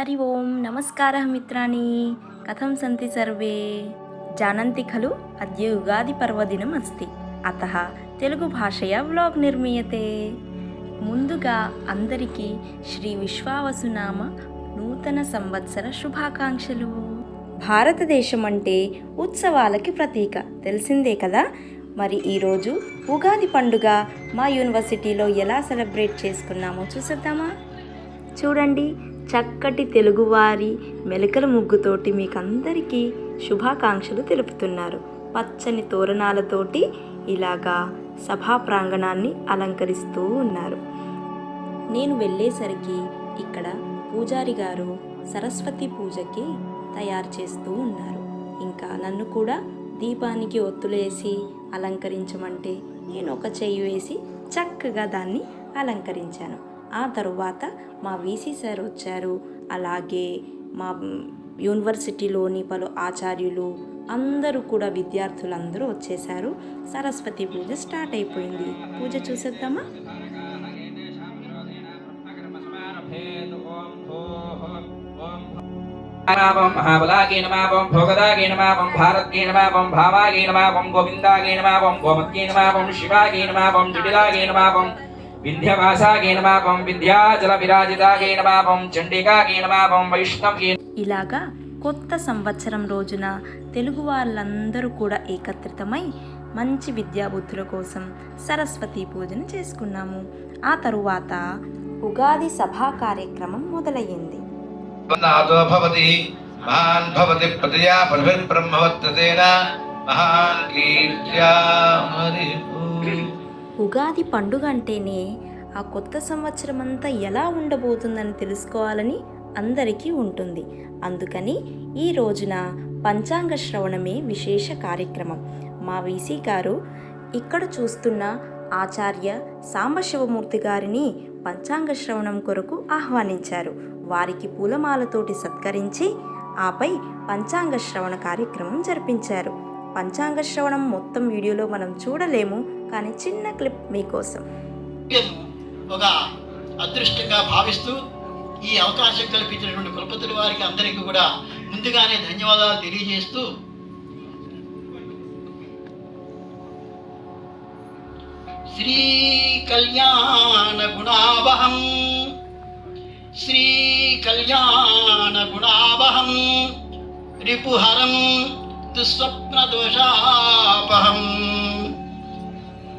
హరి ఓం నమస్కార మిత్రాని కథం సంతి సర్వే. జానంతి ఖలు అద్య యుగాది పర్వదినం అస్తి. అత తెలుగు భాషయ వ్లాగ్ నిర్మీయతే. ముందుగా అందరికీ శ్రీ విశ్వావసునామ నూతన సంవత్సర శుభాకాంక్షలు. భారతదేశం అంటే ఉత్సవాలకి ప్రతీక. తెలిసిందే కదా? మరి ఈరోజు ఉగాది పండుగ మా యూనివర్సిటీలో ఎలా సెలబ్రేట్ చేసుకున్నామో చూసేద్దామా? చూడండి. చక్కటి తెలుగువారి మెలకల ముగ్గుతోటి మీకందరికీ శుభాకాంక్షలు తెలుపుతున్నారు. పచ్చని తోరణాలతోటి ఇలాగా సభా ప్రాంగణాన్ని అలంకరిస్తూ ఉన్నారు. నేను వెళ్ళేసరికి ఇక్కడ పూజారి గారు సరస్వతి పూజకి తయారు చేస్తూ ఉన్నారు. ఇంకా నన్ను కూడా దీపానికి ఒత్తులేసి అలంకరించమంటే నేను ఒక చెయ్యి వేసి చక్కగా దాన్ని అలంకరించాను. ఆ తరువాత మా వీసీ సార్ వచ్చారు. అలాగే మా యూనివర్సిటీలోని పలు ఆచార్యులు అందరూ కూడా విద్యార్థులందరూ వచ్చేసారు. సరస్వతి పూజ స్టార్ట్ అయిపోయింది. పూజ చూసేద్దామా? నమావం మహాబలాగే నమావం భోగదాగే నమావం భారత్గే నమావం భావాగే నమావం గోవిందాగే నమావం గోమత్గే నమావం శివాగే నమావం జటిలాగే నమావం వింధ్యాచల ఇలాగా కొత్త సంవత్సరం రోజున తెలుగు వాళ్ళందరూ కూడా ఏకత్రితమై మంచి విద్యాబుద్ధుల కోసం సరస్వతి పూజను చేసుకున్నాము ఆ తరువాత ఉగాది సభా కార్యక్రమం మొదలయ్యింది మహాన్ భవతి ప్రతయా బ్రహ్మవర్తతేన మహాన్ కీర్త్యా హరిః. ఉగాది పండుగ అంటేనే ఆ కొత్త సంవత్సరం అంతా ఎలా ఉండబోతుందని తెలుసుకోవాలని అందరికీ ఉంటుంది. అందుకని ఈ రోజున పంచాంగ శ్రవణమే విశేష కార్యక్రమం. మా వీసీ గారు ఇక్కడ చూస్తున్న ఆచార్య సాంబశివమూర్తి గారిని పంచాంగ శ్రవణం కొరకు ఆహ్వానించారు. వారికి పూలమాలతోటి సత్కరించి ఆపై పంచాంగ శ్రవణ కార్యక్రమం జరిపించారు. పంచాంగ శ్రవణం మొత్తం వీడియోలో మనం చూడలేము. కానీ చిన్న క్లిప్ మీకోసం. ఒక అదృష్టంగా భావిస్తూ ఈ అవకాశం కల్పించినటువంటి కులపతుల వారికి అందరికీ కూడా ముందుగానే ధన్యవాదాలు తెలియజేస్తూ శ్రీ కళ్యాణ గుణావహం శ్రీ కళ్యాణ గుణావహం రిపుహరం దుస్వప్న దోషాపహం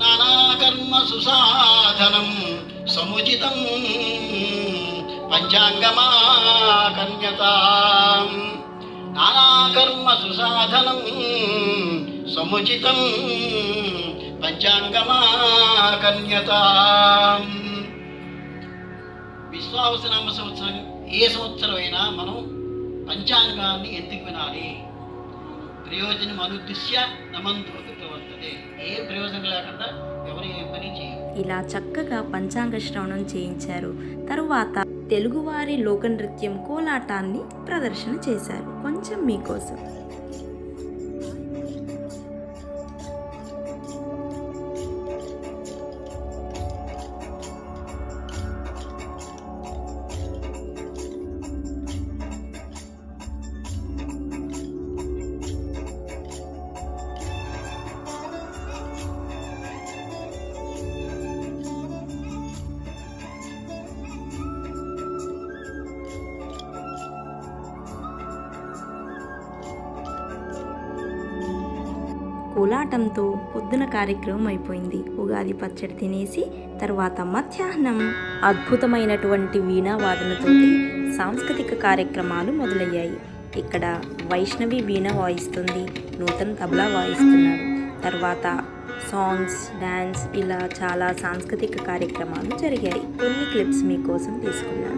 నానాకర్మ సుసాధనం సముచితం పంచాంగమాకన్యత నానాకర్మ సుసాధనం సముచితం పంచాంగమాకన్యత విశ్వావసనామ సంవత్సరం ఏ సంవత్సరమైనా మనం పంచాంగాన్ని ఎందుకు వినాలి? ప్రయోజనం అనుద్దిశ్య నమంతోకి ప్రవర్తతే ఏ ప్రయోజనం లేకుండా ఎవరు ఏ పని చేయరు. ఇలా చక్కగా పంచాంగ శ్రవణం చేయించారు. తరువాత తెలుగువారి లోక నృత్యం కోలాటాన్ని ప్రదర్శన చేశారు. కొంచెం మీకోసం. కోలాటంతో పొద్దున కార్యక్రమం అయిపోయింది. ఉగాది పచ్చడి తినేసి తర్వాత మధ్యాహ్నం. అద్భుతమైనటువంటి వీణావాదనతోటి సాంస్కృతిక కార్యక్రమాలు మొదలయ్యాయి. ఇక్కడ వైష్ణవి వీణ వాయిస్తుంది నూతన్ తబలా వాయిస్తున్నాడు తర్వాత సాంగ్స్ డ్యాన్స్ ఇలా చాలా సాంస్కృతిక కార్యక్రమాలు జరిగాయి. కొన్ని క్లిప్స్ మీకోసం తీసుకున్నాను.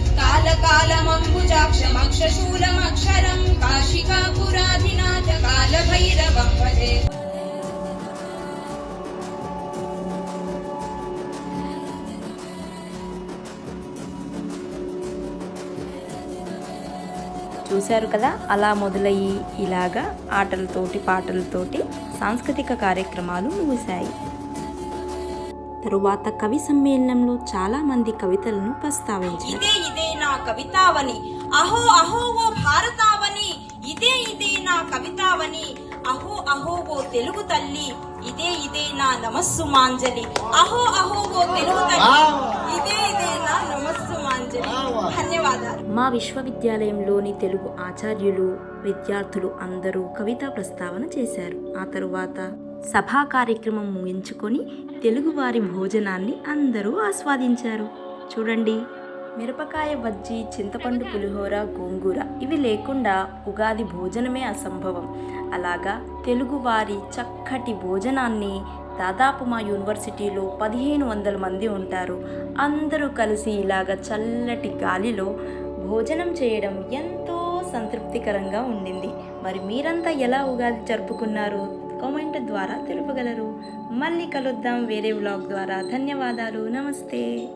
कालकालमम्बुजाक्षमक्षशूलमक्षरं काशिकापुराधिनाथ कालभैरवं भजे చూశారు కదా అలా మొదలయ్యి ఇలాగా ఆటలతోటి పాటలతోటి సాంస్కృతిక కార్యక్రమాలు ముగిశాయి తరువాత కవి సమ్మేళనంలో చాలా మంది కవితలను ప్రస్తావించారు. ఇదే ఇదే నా కవితావని. అహో అహో ఓ భారతావని. ఇదే ఇదే నా కవితావని. అహో అహో ఓ తెలుగు తల్లి. ఇదే ఇదే నా నమస్సు మాంజలి. అహో అహో ఓ తెలుగు తల్లి. ఇదే ఇదే నా నమస్సు మాంజలి. ధన్యవాదాలు. మా విశ్వవిద్యాలయంలోని తెలుగు ఆచార్యులు విద్యార్థులు అందరూ కవితా ప్రస్తావన చేశారు. ఆ తరువాత సభా కార్యక్రమం ముగించుకొని తెలుగువారి భోజనాన్ని అందరూ ఆస్వాదించారు. చూడండి. మిరపకాయ బజ్జీ చింతపండు పులిహోర గోంగూర ఇవి లేకుండా ఉగాది భోజనమే అసంభవం. అలాగా తెలుగువారి చక్కటి భోజనాన్ని దాదాపు మా యూనివర్సిటీలో పదిహేను వందల మంది ఉంటారు. అందరూ కలిసి ఇలాగ చల్లటి గాలిలో భోజనం చేయడం ఎంతో సంతృప్తికరంగా ఉండింది. మరి మీరంతా ఎలా ఉగాది జరుపుకున్నారు? కామెంట్ ద్వారా తెలుపగలరు. మళ్ళీ కలుద్దాం వేరే వ్లాగ్ ద్వారా. ధన్యవాదాలు. నమస్తే.